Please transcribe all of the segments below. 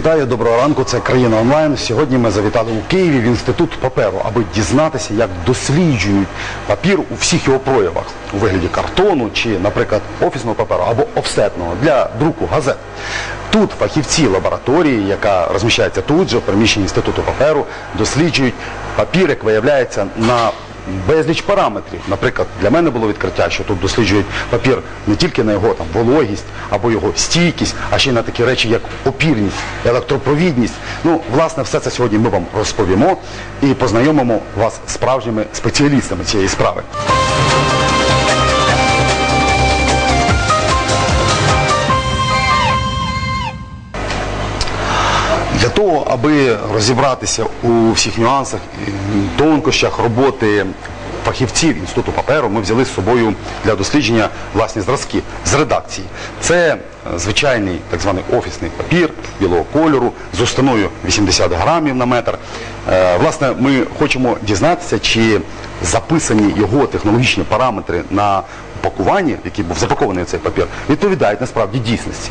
Вітаю, доброго ранку. Це країна онлайн. Сьогодні ми завітали у Києві в інститут паперу, аби дізнатися, як досліджують папір у всіх його проявах у вигляді картону чи, наприклад, офісного паперу або офсетного для друку газет. Тут фахівці лабораторії, яка розміщається тут же в приміщенні інституту паперу, досліджують папір, як виявляється, на безліч параметрів. Наприклад, для мене було відкриття, що тут досліджують папір не тільки на його там вологість або його стійкість, а ще й на такі речі, як опірність, електропровідність. Ну, власне, все це сьогодні ми вам розповімо і познайомимо вас з справжніми спеціалістами цієї справи. Аби розібратися у всіх нюансах, тонкощах роботи фахівців інституту паперу, ми взяли з собою для дослідження власні зразки з редакції. Це е, звичайний так званий офісний папір білого кольору з установою 80 грамів на метр. Е, Власне, ми хочемо дізнатися, чи записані його технологічні параметри на упакуванні, в який був запакований цей папір, відповідають насправді дійсності.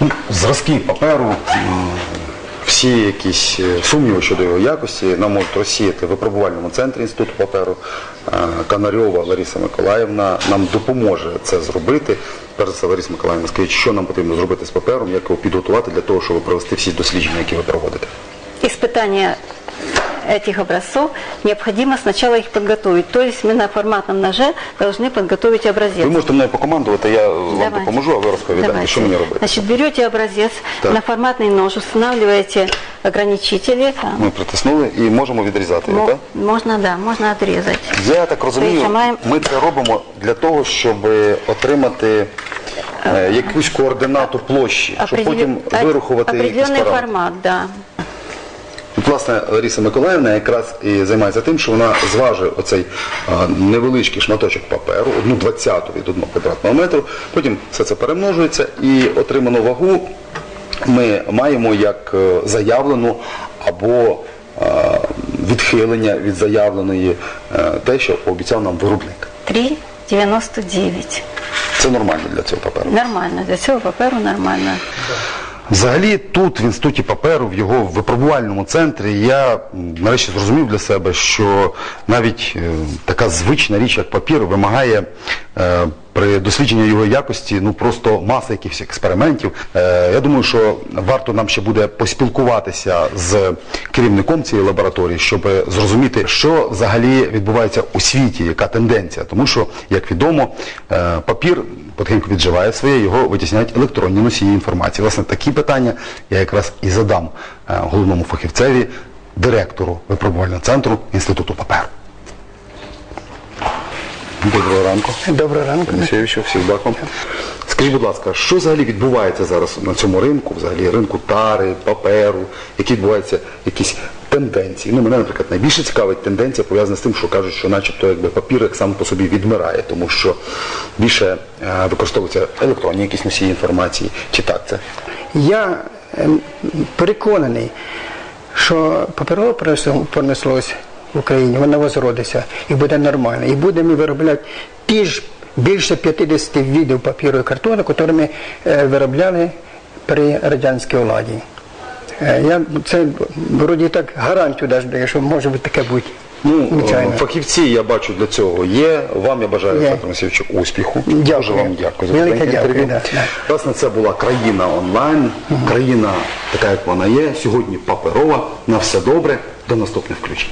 Ну, Зразки паперу, всі якісь е, сумніви щодо його якості нам можуть розсіяти в випробувальному центрі інституту паперу. Канарьова Лариса Миколаївна нам допоможе це зробити. Перш за все, Лариса Миколаївна, скажіть, що нам потрібно зробити з папером, як його підготувати для того, щоб провести всі дослідження, які ви проводите. Испытание этих образцов необходимо сначала их подготовить. То есть мы на форматном ноже должны подготовить образец. Ви можете мною покомандувати, я вам Давайте. допоможу, а ви розповідаєте, Давайте. що мені робити. Значит, берете образец, Так. на форматный нож устанавливаете ограничители. Ми притиснули і можемо відрізати його, Мо- так? Можно, да, можно отрезать. Я так розумію, Причому- ми це робимо для того, щоб отримати е, якусь координату площі, щоб потім Определен- вирахувати якийсь Определенный параметр. формат, да. Власне, Лариса Миколаївна якраз і займається тим, що вона зважує оцей невеличкий шматочок паперу, одну двадцяту від одного квадратного метру, потім все це перемножується і отриману вагу ми маємо як е, заявлену або е, відхилення від заявленої е, те, що пообіцяв нам виробник. 3,99. Це нормально для цього паперу. Нормально. Для цього паперу нормально. Взагалі тут в інституті паперу, в його випробувальному центрі, я нарешті зрозумів для себе, що навіть е, така звична річ, як папір, вимагає е, при дослідженні його якості ну просто маси якихось експериментів. Е, я думаю, що варто нам ще буде поспілкуватися з керівником цієї лабораторії, щоб зрозуміти, що взагалі відбувається у світі, яка тенденція. Тому що, як відомо, е, папір потихеньку відживає своє, його витісняють електронні носії інформації. Власне, такі питання я якраз і задам е, головному фахівцеві, директору випробувального центру Інституту паперу. Доброго ранку. Доброго ранку. Олексійовичу, всіх баком. Скажіть, будь ласка, що взагалі відбувається зараз на цьому ринку, взагалі ринку тари, паперу, які відбуваються якісь тенденції? Ну, мене, наприклад, найбільше цікавить тенденція пов'язана з тим, що кажуть, що начебто якби папір як сам по собі відмирає, тому що більше е, використовуються електронні якісь носії інформації. Чи так це? Я ем, переконаний, що промисло- промисловість в Україні, вона возродиться і буде нормально. І будемо виробляти ті ж більше 50 видів папіру і картону, які ми е, виробляли при радянській владі. Е, Я це вроді так гарантію даю, що може бути таке бути. Ну, Звичайно. е, фахівці, я бачу, для цього є. Вам я бажаю. Петро Олексійовичу, успіху. Дякую. Дуже вам дякую за Велике дякую, інтерв'ю. да. Власне, це була країна онлайн, країна така, як вона є. Сьогодні паперова. На все добре. До наступних включень.